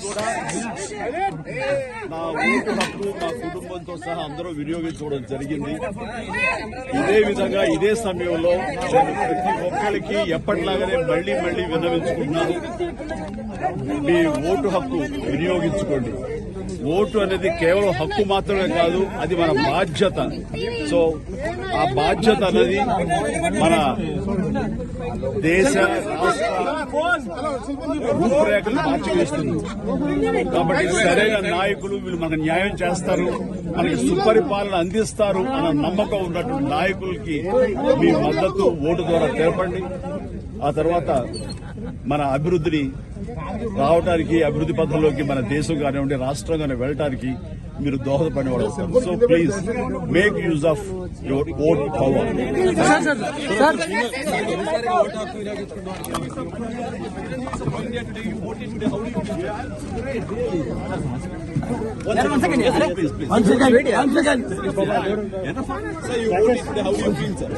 కూడా నా ఊరికి హక్కు నా కుటుంబంతో సహా అందరూ వినియోగించుకోవడం జరిగింది ఇదే విధంగా ఇదే సమయంలో ప్రతి ఒక్కరికి ఎప్పటిలాగానే మళ్ళీ మళ్ళీ విన్నవించుకుంటున్నాను మీ ఓటు హక్కు వినియోగించుకోండి ఓటు అనేది కేవలం హక్కు మాత్రమే కాదు అది మన బాధ్యత. సో ఆ బాధ్యత అనేది మన దేశ రాష్ట్ర రూపురేఖలు మార్చివేస్తుంది కాబట్టి సరైన నాయకులు వీళ్ళు మనకు న్యాయం చేస్తారు మనకి సుపరిపాలన అందిస్తారు అన్న నమ్మకం ఉన్నటువంటి నాయకులకి మీ మద్దతు ఓటు ద్వారా తెలపండి. ఆ తర్వాత మన అభివృద్ధిని రావడానికి అభివృద్ధి పథంలోకి మన దేశం కానివ్వండి రాష్ట్రం కానీ వెళ్ళటానికి మీరు దోహదపడిన వాళ్ళు అవుతారు so please make use of your vote power One second. One second. Sir, you voted today. How do you feel, sir?